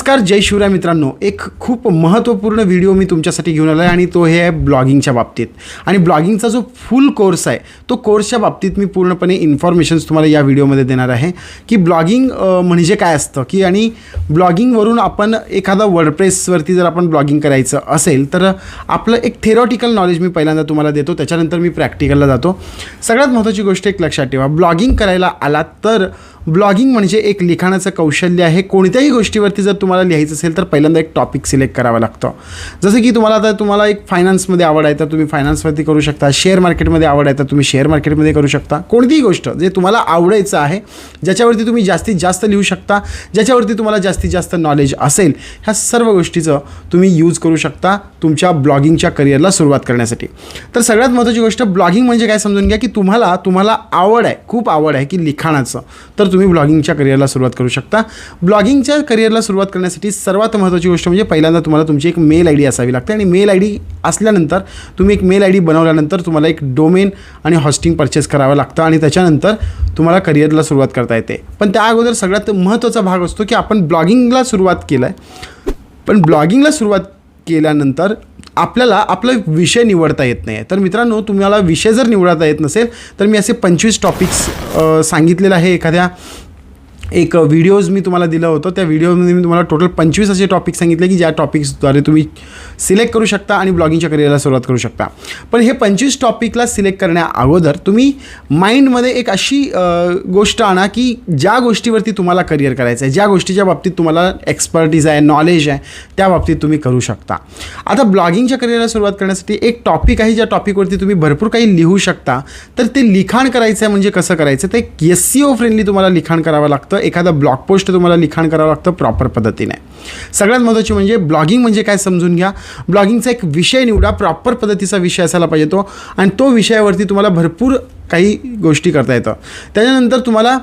नमस्कार जय शिवराय मित्रांनो. एक खूप महत्त्वपूर्ण व्हिडिओ मी तुमच्यासाठी घेऊन आलो आहे आणि तो हे आहे ब्लॉगिंगच्या बाबतीत. आणि ब्लॉगिंगचा जो फुल कोर्स आहे तो कोर्सच्या बाबतीत मी पूर्णपणे इन्फॉर्मेशन्स तुम्हाला या व्हिडिओमध्ये देणार आहे की ब्लॉगिंग म्हणजे काय असतं? की आणि ब्लॉगिंगवरून आपण एखादा वर्डप्रेसवरती जर आपण ब्लॉगिंग करायचं असेल तर आपलं एक थेरॉटिकल नॉलेज मी पहिल्यांदा तुम्हाला देतो. त्याच्यानंतर मी प्रॅक्टिकलला जातो. सगळ्यात महत्त्वाची गोष्ट एक लक्षात ठेवा. ब्लॉगिंग करायला आलात तर ब्लॉगिंग म्हणजे एक लिखाणाचं कौशल्य आहे. कोणत्याही गोष्टीवरती जर तुम्हाला लिहायचं असेल तर पहिल्यांदा एक टॉपिक सिलेक्ट करावं लागतं. जसं की तुम्हाला आता तुम्हाला एक फायनान्समध्ये आवड आहे तर तुम्ही फायनान्सवरती करू शकता. शेअर मार्केटमध्ये आवड आहे तर तुम्ही शेअर मार्केटमध्ये करू शकता. कोणतीही गोष्ट जे तुम्हाला आवडायचं आहे ज्याच्यावरती तुम्ही जास्तीत जास्त लिहू शकता ज्याच्यावरती तुम्हाला जास्तीत जास्त नॉलेज असेल ह्या सर्व गोष्टीचं तुम्ही यूज करू शकता तुमच्या ब्लॉगिंगच्या करिअरला सुरुवात करण्यासाठी. तर सगळ्यात महत्त्वाची गोष्ट ब्लॉगिंग म्हणजे काय समजून घ्या की तुम्हाला तुम्हाला आवड आहे खूप आवड आहे की लिखाणाचं. तर तुम्ही ब्लॉगिंगच्या करिअरला सुरुवात करू शकता. ब्लॉगिंगच्या करिअरला सुरुवात करण्यासाठी सर्वात महत्त्वाची गोष्ट म्हणजे पहिल्यांदा तुम्हाला तुमची एक मेल आय डी असावी लागते आणि मेल आय डी असल्यानंतर तुम्ही एक मेल आय डी बनवल्यानंतर तुम्हाला एक डोमेन आणि हॉस्टिंग परचेस करावं लागतं आणि त्याच्यानंतर तुम्हाला करिअरला सुरुवात करता येते. पण त्या अगोदर सगळ्यात महत्त्वाचा भाग असतो की आपण ब्लॉगिंगला सुरुवात केलं आहे पण ब्लॉगिंगला सुरुवात केल्यानंतर आपल्याला आपला विषय निवडता येत नाही आहे तर मित्रांनो तुम्हाला विषय जर निवडता येत नसेल तर मी असे पंचवीस टॉपिक्स सांगितलेलं आहे एखाद्या एक व्हिडिओज मी तुम्हाला दिलं होतं. त्या व्हिडिओमध्ये मी तुम्हाला टोटल पंचवीस असे टॉपिक सांगितले की ज्या टॉपिक्सद्वारे तुम्ही सिलेक्ट करू शकता आणि ब्लॉगिंगच्या करिअरला सुरुवात करू शकता. पण हे पंचवीस टॉपिकला सिलेक्ट करण्या अगोदर तुम्ही माइंडमध्ये एक अशी गोष्ट आणा की ज्या गोष्टीवरती तुम्हाला करिअर करायचं आहे ज्या गोष्टीच्या बाबतीत तुम्हाला एक्सपर्टीज आहे नॉलेज आहे त्या बाबतीत तुम्ही करू शकता. आता ब्लॉगिंगच्या करिअरला सुरुवात करण्यासाठी एक टॉपिक आहे ज्या टॉपिकवरती तुम्ही भरपूर काही लिहू शकता. तर ते लिखाण करायचं आहे म्हणजे कसं करायचं? ते एस सी ओ फ्रेंडली तुम्हाला लिखाण करावं लागतं. एखादा ब्लॉग पोस्ट तुम्हाला लिखाण करावं लागतं प्रॉपर पद्धतीने. सगळ्यात महत्त्वाची म्हणजे ब्लॉगिंग म्हणजे काय समजून घ्या. ब्लॉगिंगचा एक विषय निवडा प्रॉपर पद्धतीचा विषय असायला पाहिजे तो आणि तो विषयावरती तुम्हाला भरपूर काही गोष्टी करता येतं. त्याच्यानंतर तुम्हाला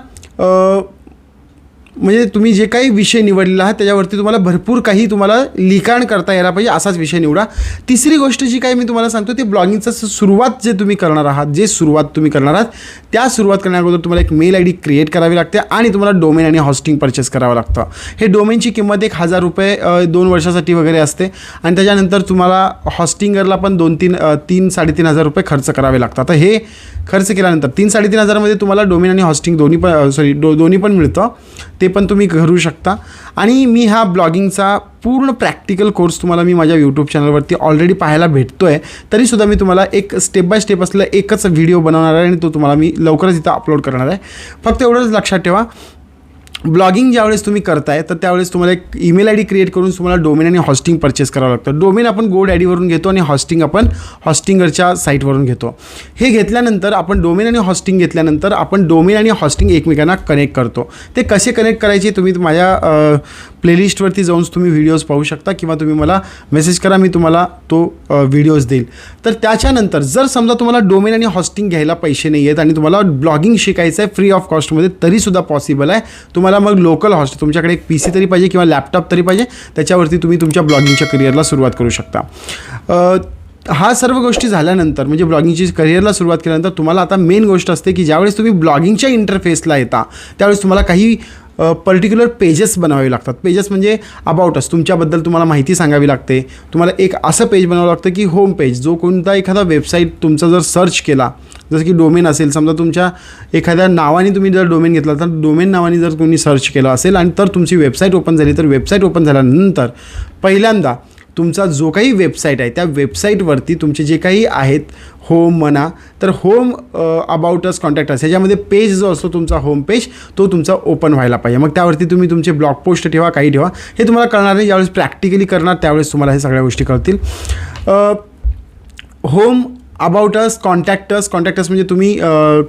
म्हणजे तुम्ही जे काही विषय निवडलेला आहात त्याच्यावरती तुम्हाला भरपूर काही तुम्हाला लिखाण करता यायला पाहिजे असाच विषय निवडा. तिसरी गोष्ट जी काही मी तुम्हाला सांगतो ते ब्लॉगिंगचं सुरुवात जे तुम्ही करणार आहात जे सुरुवात तुम्ही करणार आहात त्या सुरुवात करण्याअगोदर तुम्हाला एक मेल आय डी क्रिएट करावी लागते आणि तुम्हाला डोमेन आणि हॉस्टिंग परचेस करावं लागतं. हे डोमेनची किंमत एक हजार रुपये दोन वर्षासाठी वगैरे असते आणि त्याच्यानंतर तुम्हाला हॉस्टिंगरला पण दोन तीन तीन साडेतीन हजार रुपये खर्च करावे लागतात. तर हे खर्च केल्यानंतर तीन साडेतीन हजारमध्ये तुम्हाला डोमेन आणि हॉस्टिंग दोन्ही पण सॉरी डो दोन्ही पण मिळतं. ते पण तुम्ही करू शकता. आणि मी हा ब्लॉगिंगचा पूर्ण प्रॅक्टिकल कोर्स तुम्हाला मी माझ्या यूट्यूब चॅनलवरती ऑलरेडी पाहायला भेटतो आहे तरीसुद्धा मी तुम्हाला एक स्टेप बाय स्टेप असलेला एकच व्हिडिओ बनवणार आहे आणि तो तुम्हाला मी लवकरच इथं अपलोड करणार आहे. फक्त एवढंच लक्षात ठेवा. ब्लॉगिंग ज्यावेळेस तुम्ही करताय तर त्यावेळेस तुम्हाला एक ईमेल आय डी क्रिएट करून तुम्हाला डोमेन आणि हॉस्टिंग परचेस करावं लागतं. डोमेन आपण गोड आय डीवरून घेतो आणि हॉस्टिंग आपण हॉस्टिंगरच्या साईटवरून घेतो. हे घेतल्यानंतर आपण डोमेन आणि हॉस्टिंग घेतल्यानंतर आपण डोमेन आणि हॉस्टिंग एकमेकांना कनेक्ट करतो. ते कसे कनेक्ट करायचे तुम्ही माझ्या प्लेलिस्टवरती जाऊन तुम्ही व्हिडिओज पाहू शकता किंवा तुम्ही मला मेसेज करा मी तुम्हाला तो व्हिडिओज देईल. तर त्याच्यानंतर जर समजा तुम्हाला डोमेन आणि हॉस्टिंग घ्यायला पैसे नाही आहेत आणि तुम्हाला ब्लॉगिंग शिकायचं आहे फ्री ऑफ कॉस्टमध्ये तरीसुद्धा पॉसिबल आहे. तुम्हाला मग लोकल हॉस्ट तुमच्याकडे एक पी सी तरी पाहिजे किंवा लॅपटॉप तरी पाहिजे त्याच्यावरती तुम्ही तुमच्या ब्लॉगिंगच्या करिअरला सुरुवात करू शकता. हा सर्व गोष्टी झाल्यानंतर म्हणजे ब्लॉगिंगची करिअरला सुरुवात केल्यानंतर तुम्हाला आता मेन गोष्ट असते की ज्यावेळेस तुम्ही ब्लॉगिंगच्या इंटरफेसला येता त्यावेळेस तुम्हाला काही पर्टिक्युलर पेजेस बनवावे लागतात. पेजेस म्हणजे अबाउटस अस तुमच्याबद्दल तुम्हाला माहिती सांगावी लागते. तुम्हाला एक असं पेज बनवावं लागतं की होम पेज जो कोणता एखादा वेबसाईट तुमचा जर सर्च केला जसं की डोमेन असेल समजा तुमच्या एखाद्या नावाने तुम्ही जर डोमेन घेतला तर डोमेन नावाने जर कोणी सर्च केलं असेल आणि तर तुमची वेबसाईट ओपन झाली तर वेबसाईट ओपन झाल्यानंतर पहिल्यांदा तुमचा जो काही वेबसाईट आहे त्या वेबसाईटवरती तुमचे जे काही आहेत होम म्हणा तर home about us contact us ह्याच्यामध्ये पेज जो असतो तुमचा होम पेज तो तुमचा ओपन व्हायला पाहिजे. मग त्यावरती तुम्ही तुमचे ब्लॉग पोस्ट ठेवा काही ठेवा. हे तुम्हाला कळणार नाही. ज्यावेळेस प्रॅक्टिकली करणार त्यावेळेस तुम्हाला हे सगळ्या गोष्टी कळतील. Home about us contacts contacts म्हणजे तुम्ही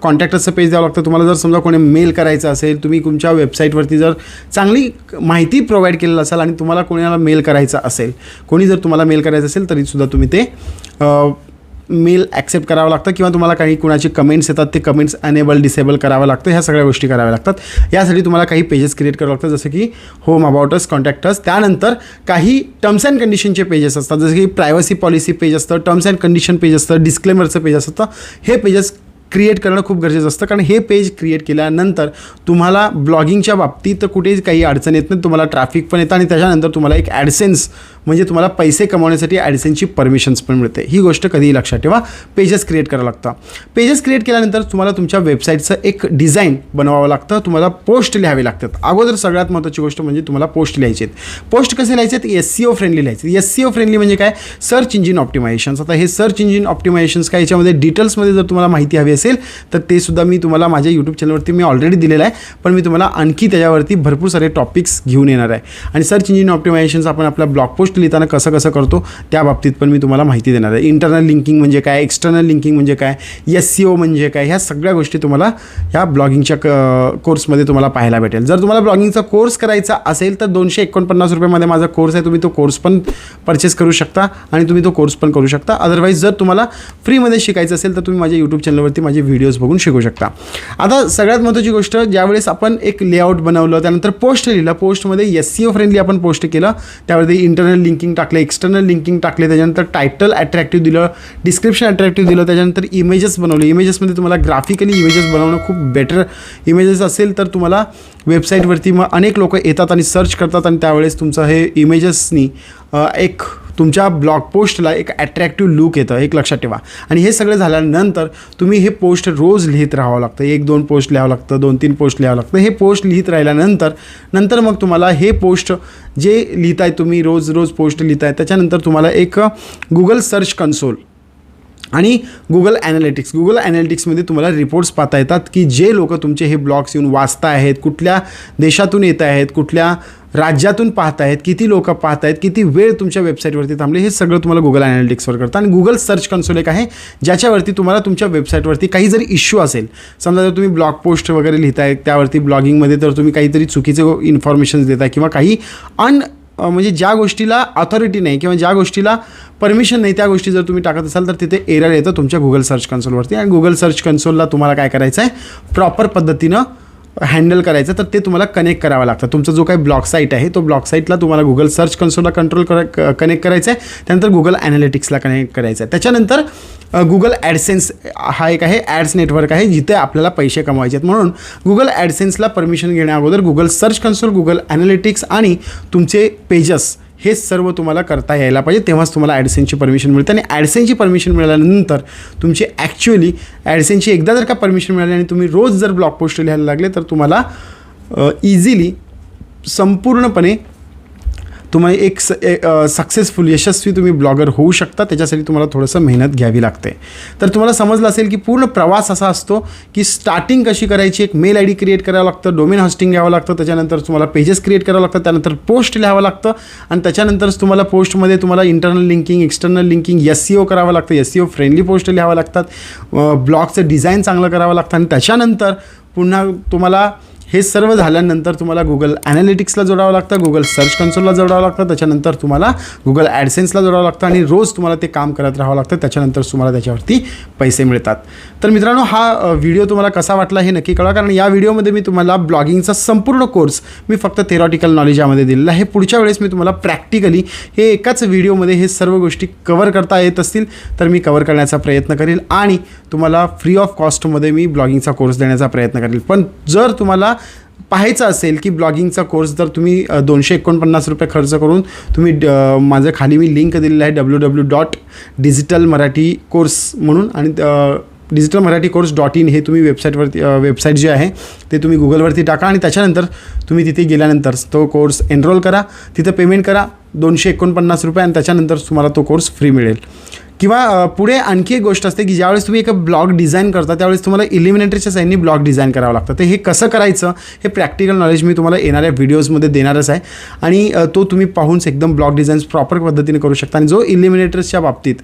कॉन्टॅक्टर्सचं पेज द्यावं लागतं. तुम्हाला जर समजा कोणी मेल करायचं असेल तुम्ही तुमच्या वेबसाईटवरती जर चांगली माहिती प्रोव्हाइड केलेलं असाल आणि तुम्हाला कोणाला मेल करायचा असेल कोणी जर तुम्हाला मेल करायचं असेल तरीसुद्धा तुम्ही ते मेल ॲक्सेप्ट करावं लागतं किंवा तुम्हाला काही कुणाचे कमेंट्स येतात ते कमेंट्स अनेबल डिसेबल करावं लागतं ह्या सगळ्या गोष्टी कराव्या लागतात. यासाठी तुम्हाला काही पेजेस क्रिएट करावं लागतात जसं की होम अबाउटस कॉन्टॅक्टर्स त्यानंतर काही टर्म्स अँड कंडिशनचे पेजेस असतात जसं की प्रायव्हसी पॉलिसी पेज असतं टर्म्स अँड कंडिशन पेज असतं डिस्क्लेमरचं पेज असतं. हे पेजेस क्रिएट करणं खूप गरजेचं असतं. कारण हे पेज क्रिएट केल्यानंतर तुम्हाला ब्लॉगिंगच्या बाबतीत कुठेही काही अडचण येत नाही तुम्हाला ट्रॅफिक पण येतं आणि त्याच्यानंतर तुम्हाला एक ॲडसेन्स म्हणजे तुम्हाला पैसे कमवण्यासाठी ॲडसेन्सची परमिशन्स पण मिळते. ही गोष्ट कधीही लक्षात ठेवा. पेजेस क्रिएट करावं लागतं. पेजेस क्रिएट केल्यानंतर तुम्हाला तुमच्या वेबसाईटचं एक डिझाईन बनवावं लागतं. तुम्हाला पोस्ट लिहावे लागतात. अगोदर सगळ्यात महत्त्वाची गोष्ट म्हणजे तुम्हाला पोस्ट लिहायचे आहेत. पोस्ट कसे लिहायचे आहेत? एस सी ओ फ्रेंडली लिहायचे एस सी ओ फ्रेंडली म्हणजे काय? सर्च इंजिन ऑप्टिमायझेशन्स आता हे सर्च इंजिन ऑप्टिमायझेशन्स काय? याच्यामध्ये डिटेल्समध्ये जर तुम्हाला माहिती हवी असेल तर ते सुद्धा मी तुम्हाला माझ्या यूट्यूब चॅनलवरती मी ऑलरेडी दिलेलं आहे. पण मी तुम्हाला आणखी त्याच्यावरती भरपूर सारे टॉपिक्स घेऊन येणार आहे. आणि सर्च इंजिन ऑप्टिमायझेशन्स आपण आपला ब्लॉग पोस्ट लिहिताना कसं कसं करतो त्या बाबतीत पण मी तुम्हाला माहिती देणार आहे. इंटरनल लिंकिंग म्हणजे काय? एक्सटर्नल लिंकिंग म्हणजे काय? एस सी ओ म्हणजे काय? ह्या सगळ्या गोष्टी तुम्हाला ह्या ब्लॉगिंगच्या क कोर्समध्ये तुम्हाला पाहायला भेटेल. जर तुम्हाला ब्लॉगिंगचा कोर्स करायचा असेल तर दोनशे एकोणपन्नास रुपयामध्ये माझा कोर्स आहे. तुम्ही तो कोर्स पण परचेस करू शकता आणि तुम्ही तो कोर्स पण करू शकता. अदरवाईज जर तुम्हाला फ्रीमध्ये शिकायचं असेल तर तुम्ही माझ्या यूट्यूब चॅनलवरती माझे व्हिडिओज बघून शिकू शकता. आता सगळ्यात महत्त्वाची गोष्ट ज्यावेळेस आपण एक लेआउट बनवलं त्यानंतर पोस्ट लिहिलं पोस्टमध्ये एस सी ओ फ्रेंडली आपण पोस्ट केलं त्यावरती इंटरनल लिंकिंग टाकलं एक्सटर्नल लिंकिंग टाकले त्याच्यानंतर टायटल अट्रॅक्टिव्ह दिलं डिस्क्रिप्शन अट्रॅक्टिव्ह दिलं त्याच्यानंतर इमेजेस बनवले. इमेजेसमध्ये तुम्हाला ग्राफिकली इमेजेस बनवणं खूप बेटर इमेजेस असेल तर तुम्हाला वेबसाईटवरती मग अनेक लोक येतात आणि सर्च करतात आणि त्यावेळेस तुमचं हे इमेजेसनी एक तुमच्या ब्लॉग पोस्टला एक अट्रॅक्टिव्ह लुक येतं एक लक्षात ठेवा. आणि हे सगळं झाल्यानंतर तुम्ही हे पोस्ट रोज लिहित राहावं लागतं. एक दोन पोस्ट लिहावं लागतं दोन तीन पोस्ट लिहावं लागतं. हे पोस्ट लिहित राहिल्यानंतर नंतर मग तुम्हाला हे पोस्ट जे लिहिताय तुम्ही रोज रोज पोस्ट लिहिताय त्याच्यानंतर तुम्हाला एक गुगल सर्च कन्सोल आणि गुगल ॲनालिटिक्स गुगल ॲनालिटिक्समध्ये तुम्हाला रिपोर्ट्स पाहता येतात की जे लोक तुमचे हे ब्लॉग्स येऊन वाचता आहेत कुठल्या देशातून येत आहेत कुठल्या राज्यातून पाहत आहेत किती लोक पाहत आहेत किती वेळ तुमच्या वेबसाईटवरती थांबले हे सगळं तुम्हाला गुगल ॲनालिटिक्सवर करतं. आणि गुगल सर्च कन्सोल एक आहे ज्याच्यावरती तुम्हाला तुमच्या वेबसाईटवरती काही जरी इश्यू असेल समजा जर तुम्ही ब्लॉग पोस्ट वगैरे लिहिताय त्यावरती ब्लॉगिंगमध्ये तर तुम्ही काहीतरी चुकीचे इन्फॉर्मेशन्स देताय किंवा काही अन म्हणजे ज्या गोष्टीला ऑथॉरिटी नाही किंवा ज्या गोष्टीला परमिशन नाही त्या गोष्टी जर तुम्ही टाकत असाल तर तिथे एरर येतं तुमच्या गुगल सर्च कन्सोलवरती आणि गुगल सर्च कन्सोलला तुम्हाला काय करायचं आहे प्रॉपर पद्धतीनं हँडल करायचं तर ते तुम्हाला कनेक्ट करावं लागतं. तुमचा जो काही ब्लॉग साईट आहे तो ब्लॉक साईटला तुम्हाला गुगल सर्च कन्सोलला कंट्रोल कर कनेक्ट करायचं आहे त्यानंतर गुगल ॲनालिटिक्सला कनेक्ट करायचं आहे त्याच्यानंतर गुगल ॲडसेन्स हा एक आहे ॲड्स नेटवर्क आहे जिथे आपल्याला पैसे कमवायचे आहेत. म्हणून गुगल ॲडसेन्सला परमिशन घेण्या अगोदर Google search console Google analytics आणि तुमचे पेजेस हे सर्व तुम्हाला करता यायला पाहिजे. तेव्हाच तुम्हाला ॲडसेनची परमिशन मिळते आणि ॲडसेनची परमिशन मिळाल्यानंतर तुमची ॲक्च्युअली ॲडसेनची एकदा जर का परमिशन मिळाली आणि तुम्ही रोज जर ब्लॉग पोस्ट लिहायला लागले तर तुम्हाला इझिली संपूर्णपणे तुम्हाला एक सक्सेसफुल यशस्वी तुम्ही ब्लॉगर होऊ शकता. त्याच्यासाठी तुम्हाला थोडंसं मेहनत घ्यावी लागते. तर तुम्हाला समजलं असेल की पूर्ण प्रवास असा असतो की स्टार्टिंग कशी करायची? एक मेल आय डी क्रिएट करावं लागतं डोमेन हॉस्टिंग घ्यावं लागतं त्याच्यानंतर तुम्हाला पेजेस क्रिएट करावं लागतं त्यानंतर पोस्ट लिहावं लागतं आणि त्याच्यानंतरच तुम्हाला पोस्टमध्ये तुम्हाला internal linking external linking S C O करावं लागतं. S C O friendly post लिहावं लागतात. ब्लॉगचं डिझाईन चांगलं करावं लागतं. आणि त्याच्यानंतर पुन्हा तुम्हाला हे सर्व झाल्यानंतर तुम्हाला गुगल ॲनालिटिक्सला जोडावं लागतं गुगल सर्च कन्सोलला जोडावं लागतं त्याच्यानंतर तुम्हाला गुगल ॲडसेन्सला जोडावं लागतं आणि रोज तुम्हाला ते काम करत राहावं लागतं त्याच्यानंतर तुम्हाला त्याच्यावरती पैसे मिळतात. तर मित्रांनो हा व्हिडिओ तुम्हाला कसा वाटला हे नक्की कळवा कारण या व्हिडिओमध्ये मी तुम्हाला ब्लॉगिंगचा संपूर्ण कोर्स मी फक्त थेरॉटिकल नॉलेज यामध्ये दिलेला आहे. पुढच्या वेळेस मी तुम्हाला प्रॅक्टिकली हे एकाच व्हिडिओमध्ये हे सर्व गोष्टी कवर करता येत असतील तर मी कवर करण्याचा प्रयत्न करेल आणि तुम्हाला फ्री ऑफ कॉस्टमध्ये मी ब्लॉगिंगचा कोर्स देण्याचा प्रयत्न करेल. पण जर तुम्हाला पाहायचं असेल की ब्लॉगिंगचा कोर्स जर तुम्ही दोनशे एकोणपन्नास रुपये खर्च करून तुम्ही ड- माझं खाली मी लिंक दिलेलं आहे W W dot digital Marathi course म्हणून आणि digital Marathi course dot in हे तुम्ही वेबसाईटवरती वेबसाईट जे आहे ते तुम्ही गुगलवरती टाका आणि त्याच्यानंतर तुम्ही तिथे गेल्यानंतर तो कोर्स एनरोल करा. तिथं पेमेंट करा दोनशे एकोणपन्नास रुपये आणि त्याच्यानंतर तुम्हाला तो कोर्स फ्री मिळेल. किंवा पुढे आणखी एक गोष्ट असते की ज्यावेळेस तुम्ही एक ब्लॉग डिझाईन करता त्यावेळेस तुम्हाला इलिमिनेटरीच्या साईडनी ब्लॉग डिझाईन करावं लागतं. तर हे कसं करायचं हे प्रॅक्टिकल नॉलेज मी तुम्हाला येणाऱ्या व्हिडिओजमध्ये देणारच आहे. आणि तो तुम्ही पाहूनच एकदम ब्लॉग डिझाईन्स प्रॉपर पद्धतीने करू शकता. आणि जो इलिमिनेटर्सच्या बाबतीत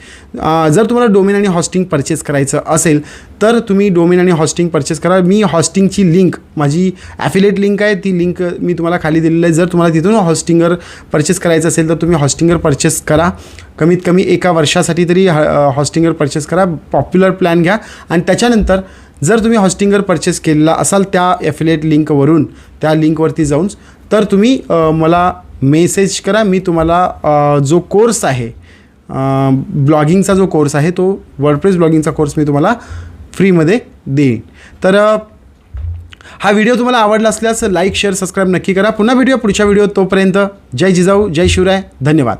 जर तुम्हाला डोमेन आणि हॉस्टिंग परचेस करायचं असेल तर तुम्ही डोमेन आणि हॉस्टिंग परचेस करा. मी हॉस्टिंगची लिंक माझी ॲफिलेट लिंक आहे ती लिंक मी तुम्हाला खाली दिलेली आहे. जर तुम्हाला तिथून हॉस्टिंगर परचेस करायचं असेल तर तुम्ही हॉस्टिंगर परचेस करा. कमीत कमी एका वर्षासाठी तरी तुम्ही हॉस्टिंगर परचेस करा पॉप्युलर प्लॅन घ्या. आणि त्याच्यानंतर जर तुम्ही हॉस्टिंगर परचेस केलेला असाल त्या ॲफिलेट लिंकवरून त्या लिंकवरती जाऊन तर तुम्ही मला मेसेज करा. मी तुम्हाला जो कोर्स आहे ब्लॉगिंगचा जो कोर्स आहे तो वर्डप्रेस ब्लॉगिंगचा कोर्स मी तुम्हाला फ्रीमध्ये देईन. तर हा व्हिडिओ तुम्हाला आवडला असल्यास लाईक शेअर सबस्क्राईब नक्की करा. पुन्हा व्हिडिओ पुढच्या व्हिडिओ तोपर्यंत. जय जिजाऊ जय शिवराय. धन्यवाद.